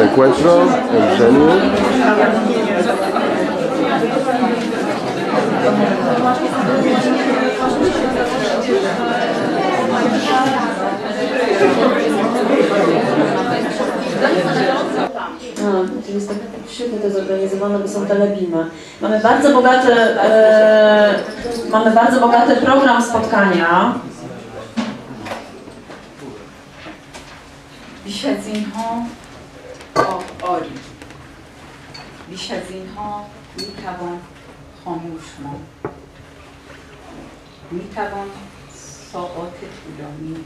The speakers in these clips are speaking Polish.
¿De encuentro? ¿En serio? Czyli jest tak świetnie to zorganizowane, bo są telebimy. Mamy bardzo bogaty, e, mamy bardzo bogaty program spotkania. Świetnie. آری. بیش از اینها می‌توان خاموش ماند. می‌توان ساعات طولانی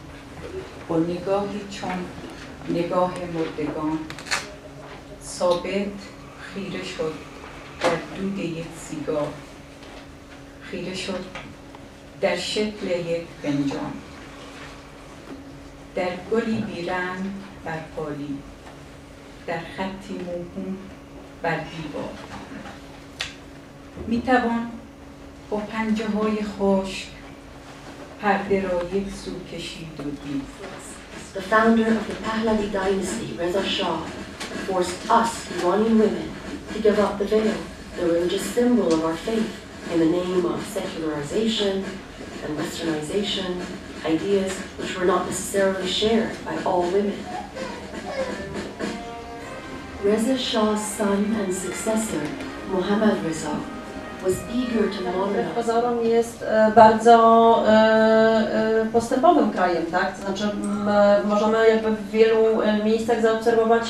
با نگاهی چون نگاه مردگان ثابت خیره شد در دود یک سیگار. خیره شد در شکل یک فنجان. در گلی بیرنگ بر پالی در خطی موهوم بر دیوار می توان با پنجه های خشک پرده را یک سو کشید و دید The founder of the Pahlavi dynasty, Reza Shah, forced us, Iranian women, to give up the veil, the religious symbol of our faith, in the name of secularization and westernization, ideas which were not necessarily shared by all women. Reza Shah's son and successor, Muhammad Reza, was eager to modernize pozorom jest e, bardzo e, e, postępowym krajem, tak? To znaczy możemy jakby w wielu miejscach zaobserwować,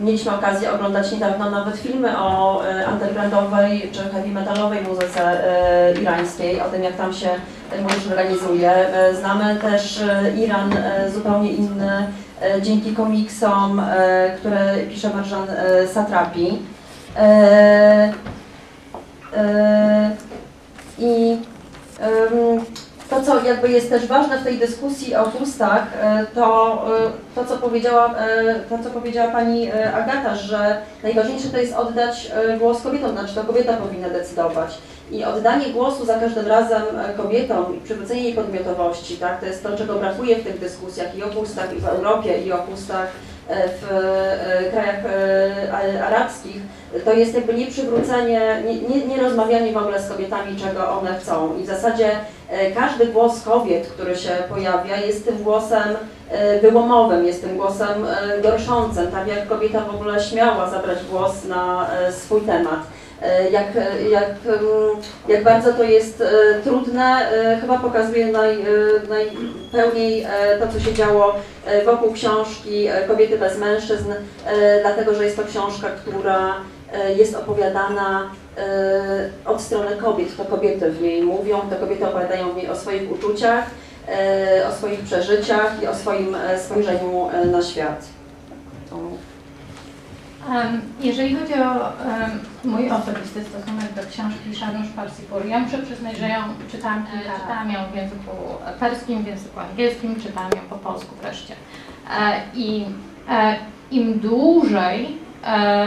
mieliśmy okazję oglądać niedawno nawet filmy o undergroundowej czy heavy metalowej muzyce irańskiej, o tym jak tam się ten młodzież organizuje. Znamy też Iran zupełnie inny dzięki komiksom, e, które pisze Marżan e, Satrapi. E, E, I to, co jakby jest też ważne w tej dyskusji o chustach, e, to e, to, co powiedziała, e, to, co powiedziała pani Agata, że najważniejsze to jest oddać głos kobietom, znaczy to kobieta powinna decydować. I oddanie głosu za każdym razem kobietom i przywrócenie jej podmiotowości, tak, to jest to, czego brakuje w tych dyskusjach i o chustach i w Europie, i o chustach e, w krajach arabskich, to jest jakby nie przywrócenie, nie, nie, nie rozmawianie w ogóle z kobietami, czego one chcą. I w zasadzie e, każdy głos kobiet, który się pojawia, jest tym głosem e, wyłomowym, jest tym głosem e, gorszącym, tak jak kobieta w ogóle śmiała zabrać głos na swój temat. Jak, jak, jak bardzo to jest trudne, chyba pokazuje naj, najpełniej to, co się działo wokół książki Kobiety bez mężczyzn, dlatego że jest to książka, która jest opowiadana e, od strony kobiet. To kobiety w niej mówią, to kobiety opowiadają w niej o swoich uczuciach, e, o swoich przeżyciach i o swoim e, spojrzeniu e, na świat. Jeżeli chodzi o em, mój osobisty stosunek do książki Szarnusz Parsipur, ja muszę przyznać, że ją czytałam kilka Czytałam ją w języku perskim, w języku angielskim, czytałam ją po polsku wreszcie. E, I e, im dłużej e,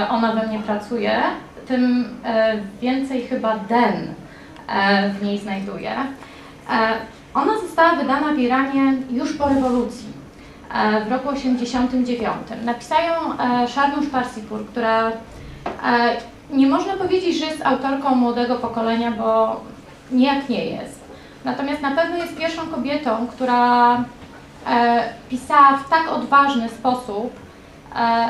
ona we mnie pracuje, tym e, więcej chyba den e, w niej znajduję. E, Ona została wydana w Iranie już po rewolucji e, w roku 89. Napisała ją e, Parsipur, która e, nie można powiedzieć, że jest autorką młodego pokolenia, bo nijak nie jest. Natomiast na pewno jest pierwszą kobietą, która e, pisała w tak odważny sposób e,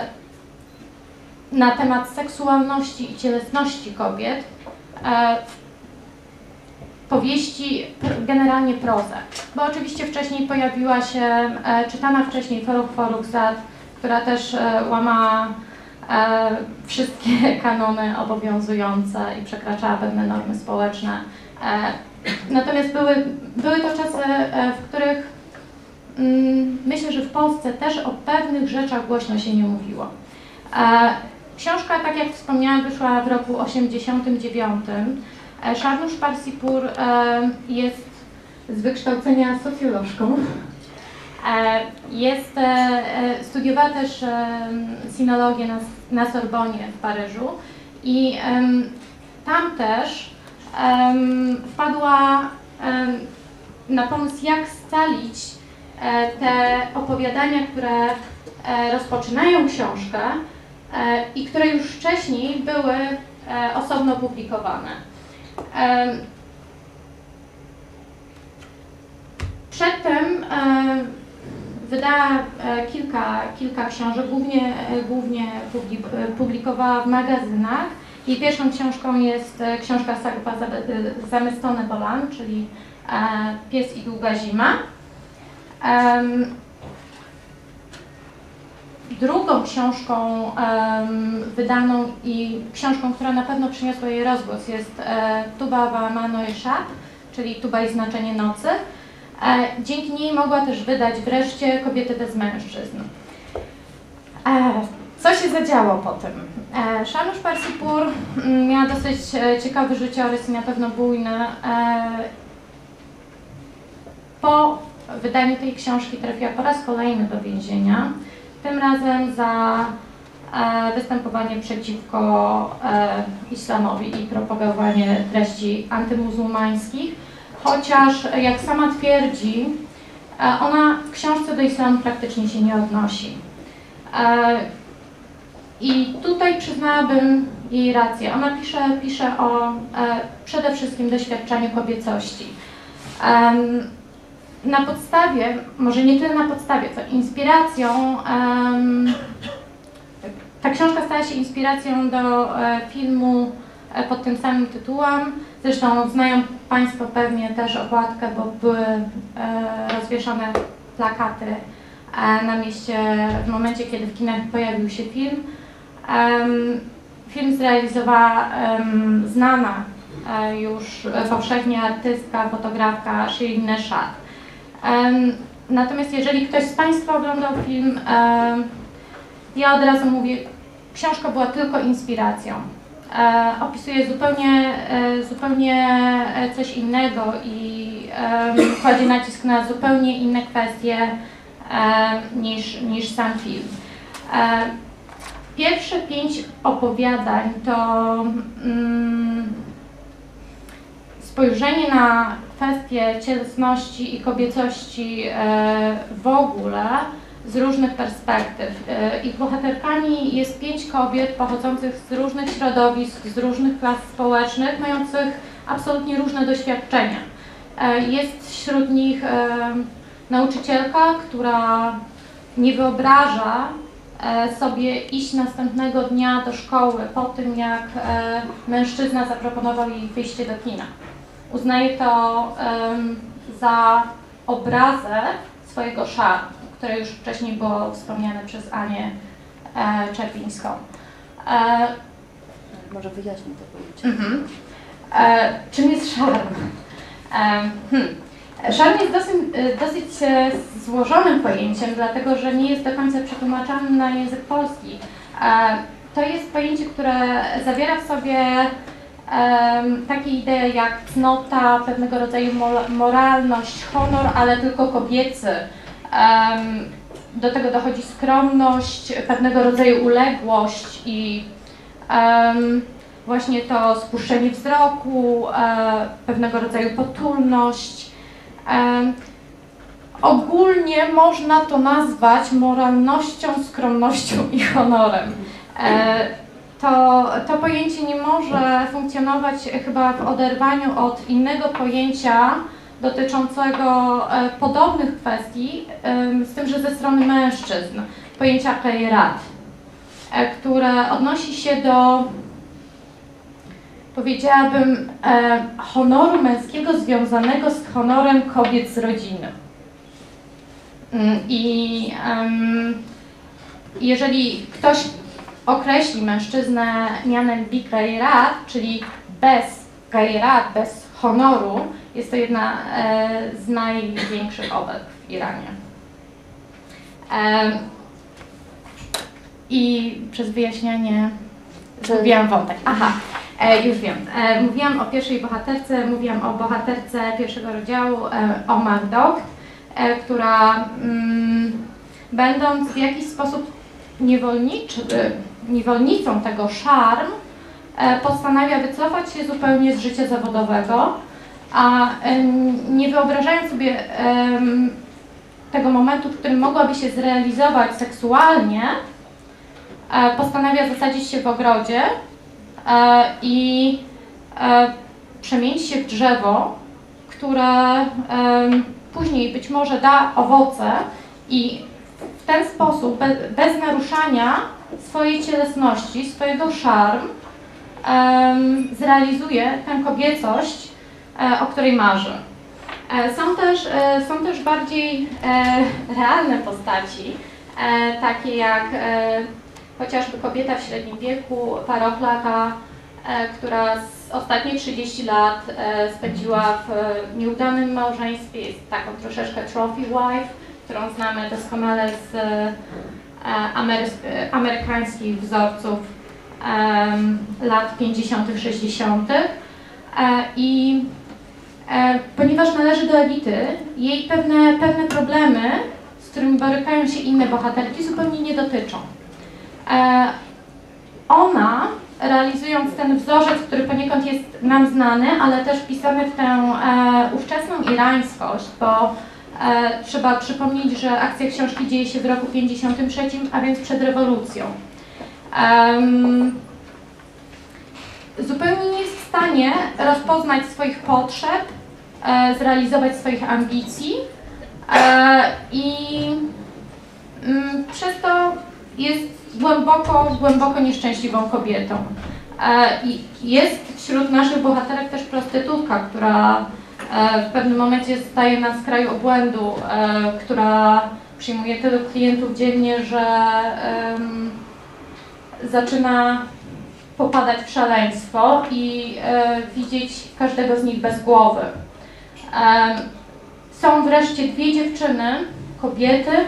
na temat seksualności i cielesności kobiet e, powieści, generalnie prozę. Bo oczywiście wcześniej pojawiła się e, czytana wcześniej Feruch Foruchzad, która też e, łamała wszystkie kanony obowiązujące i przekraczała pewne normy społeczne. Natomiast były, były to czasy, w których mm, myślę, że w Polsce też o pewnych rzeczach głośno się nie mówiło. Książka, tak jak wspomniałam, wyszła w roku 89. E, Szarnusz Parsipur e, jest z wykształcenia socjolożką. E, Jest, studiowała też sinologię na, na Sorbonie w Paryżu i tam też wpadła na pomysł, jak scalić te opowiadania, które rozpoczynają książkę i które już wcześniej były e, osobno publikowane. Em, Przedtem e, wydała e, kilka, kilka książek, głównie, e, głównie publi- e, publikowała w magazynach. Jej pierwszą książką jest e, książka Sagpa Zabe- Zamystone Bolan, czyli e, Pies i długa zima. Drugą książką wydaną i książką, która na pewno przyniosła jej rozgłos jest e, Tuba Wamano Eszat, czyli Tuba i znaczenie nocy. E, dzięki niej mogła też wydać wreszcie Kobiety bez mężczyzn. E, co się zadziało po tym? Szanusz Parsipur mm, miała dosyć ciekawy życiorys i na pewno bujny. Po wydaniu tej książki trafiła po raz kolejny do więzienia, tym razem za e, występowanie przeciwko e, islamowi i propagowanie treści antymuzułmańskich, chociaż jak sama twierdzi, e, ona w książce do islamu praktycznie się nie odnosi. I tutaj przyznałabym jej rację. Ona pisze, pisze o przede wszystkim doświadczeniu kobiecości. Na podstawie, może nie tyle na podstawie, co inspiracją, ta książka stała się inspiracją do e, filmu e, pod tym samym tytułem. Zresztą znają Państwo pewnie też okładkę, bo były e, rozwieszone plakaty na mieście w momencie, kiedy w kinach pojawił się film. Film zrealizowała znana już powszechnie artystka, fotografka Shirin Neshat. Natomiast jeżeli ktoś z Państwa oglądał film, ja od razu mówię, książka była tylko inspiracją. E, opisuje zupełnie, e, zupełnie e, coś innego i kładzie nacisk na zupełnie inne kwestie niż, niż sam film. Pierwsze pięć opowiadań to mm, spojrzenie na kwestie cielesności i kobiecości e, w ogóle z różnych perspektyw. E, Ich bohaterkami jest pięć kobiet pochodzących z różnych środowisk, z różnych klas społecznych, mających absolutnie różne doświadczenia. E, Jest wśród nich nauczycielka, która nie wyobraża sobie iść następnego dnia do szkoły po tym, jak mężczyzna zaproponował jej wyjście do kina. Uznaje to za obrazę swojego szarmu, które już wcześniej było wspomniane przez Anię e, Czerwińską. E, Może wyjaśnię to pojęcie. Mhm. E, czym jest szarm? E, hmm. Szarm jest dosyć, e, dosyć złożonym pojęciem, dlatego że nie jest do końca przetłumaczany na język polski. E, to jest pojęcie, które zawiera w sobie takie idee jak cnota, pewnego rodzaju moralność, honor, ale tylko kobiecy. Do tego dochodzi skromność, pewnego rodzaju uległość i właśnie to spuszczenie wzroku, e, pewnego rodzaju potulność. Ogólnie można to nazwać moralnością, skromnością i honorem. To, to pojęcie nie może funkcjonować chyba w oderwaniu od innego pojęcia dotyczącego e, podobnych kwestii, z tym, że ze strony mężczyzn, pojęcia kairat, e, które odnosi się do powiedziałabym, e, honoru męskiego związanego z honorem kobiet z rodziny. Mm, I jeżeli ktoś określi mężczyznę mianem bikairat, czyli bez kairat, bez honoru, jest to jedna e, z największych obelg w Iranie. I przez wyjaśnianie zgubiłam wątek. Aha, e, już wiem. E, mówiłam o pierwszej bohaterce, mówiłam o bohaterce pierwszego rozdziału, o Magdog, która mm, będąc w jakiś sposób niewolniczy, niewolnicą tego szarm, e, postanawia wycofać się zupełnie z życia zawodowego, a nie wyobrażając sobie tego momentu, w którym mogłaby się zrealizować seksualnie, e, postanawia zasadzić się w ogrodzie e, i przemienić się w drzewo, które później być może da owoce i w ten sposób, be, bez naruszania swojej cielesności, swojego szarm, zrealizuje tę kobiecość, e, o której marzy. E, Są też, e, są też bardziej realne postaci, takie jak chociażby kobieta w średnim wieku, paroklaka, e, która ostatnie 30 lat spędziła w nieudanym małżeństwie, jest taką troszeczkę trophy wife, którą znamy doskonale z amery- e, amerykańskich wzorców lat 50., 60. E, I e, ponieważ należy do elity, jej pewne, pewne problemy, z którymi borykają się inne bohaterki, zupełnie nie dotyczą. E, ona, realizując ten wzorzec, który poniekąd jest nam znany, ale też wpisany w tę e, ówczesną irańskość, bo e, trzeba przypomnieć, że akcja książki dzieje się w roku 53, a więc przed rewolucją. Zupełnie nie jest w stanie rozpoznać swoich potrzeb, e, zrealizować swoich ambicji e, i mm, przez to jest głęboko, głęboko nieszczęśliwą kobietą. E, jest wśród naszych bohaterek też prostytutka, która e, w pewnym momencie staje na skraju obłędu, e, która przyjmuje tylu klientów dziennie, że zaczyna popadać w szaleństwo i e, widzieć każdego z nich bez głowy. Są wreszcie dwie dziewczyny, kobiety e,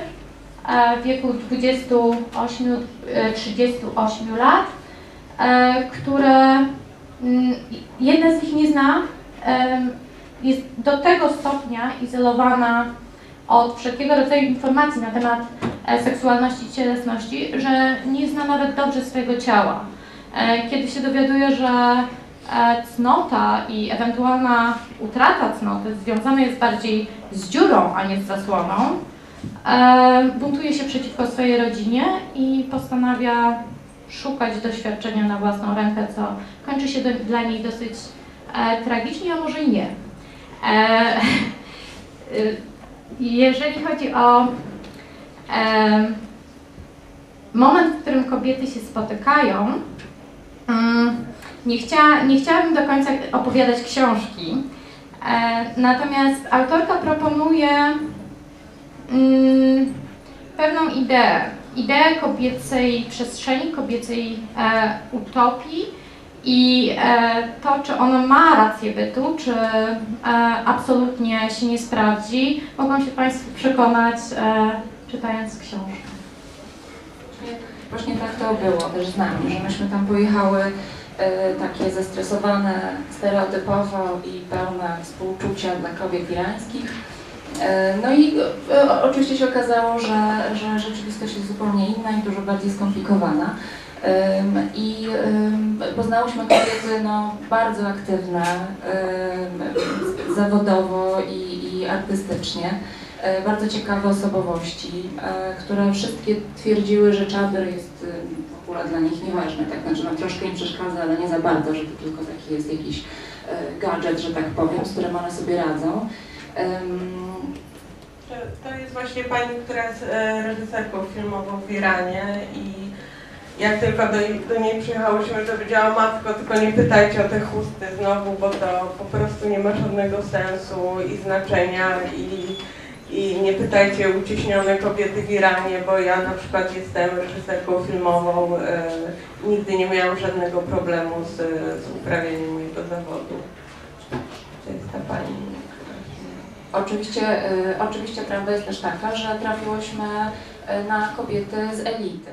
w wieku 28-38 lat, e, które mm, jedna z nich nie zna, jest do tego stopnia izolowana od wszelkiego rodzaju informacji na temat e, seksualności i cielesności, że nie zna nawet dobrze swojego ciała. E, Kiedy się dowiaduje, że e, cnota i ewentualna utrata cnoty związana jest bardziej z dziurą, a nie z zasłoną, buntuje się przeciwko swojej rodzinie i postanawia szukać doświadczenia na własną rękę, co kończy się dla niej dosyć tragicznie, a może i nie. E, y, jeżeli chodzi o e, moment, w którym kobiety się spotykają, mm, nie, chcia, nie chciałabym do końca opowiadać książki, e, natomiast autorka proponuje mm, pewną ideę, ideę kobiecej przestrzeni, kobiecej e, utopii i e, to, czy ono ma rację bytu, czy e, absolutnie się nie sprawdzi, mogą się Państwo przekonać e, czytając książkę. Właśnie tak to było też z nami, że myśmy tam pojechały takie zestresowane stereotypowo i pełne współczucia dla kobiet irańskich. No i oczywiście się okazało, że, że rzeczywistość jest zupełnie inna i dużo bardziej skomplikowana. I poznałyśmy kobiety no, bardzo aktywne zawodowo i, i artystycznie, e, bardzo ciekawe osobowości, e, które wszystkie twierdziły, że czadr jest w ogóle dla nich nieważny, tak znaczy no, troszkę im przeszkadza, ale nie za bardzo, że to tylko taki jest jakiś e, gadżet, że tak powiem, z którym one sobie radzą. To- To jest właśnie pani, która jest reżyserką filmową w Iranie i jak tylko do, do niej przyjechałyśmy, to powiedziała matko, tylko nie pytajcie o te chusty znowu, bo to po prostu nie ma żadnego sensu i znaczenia i, i nie pytajcie uciśnione kobiety w Iranie, bo ja na przykład jestem reżyserką filmową, e, nigdy nie miałam żadnego problemu z, z uprawianiem mojego zawodu. To jest ta pani. Oczywiście, y, oczywiście prawda jest też taka, że trafiłyśmy y, na kobiety z elity.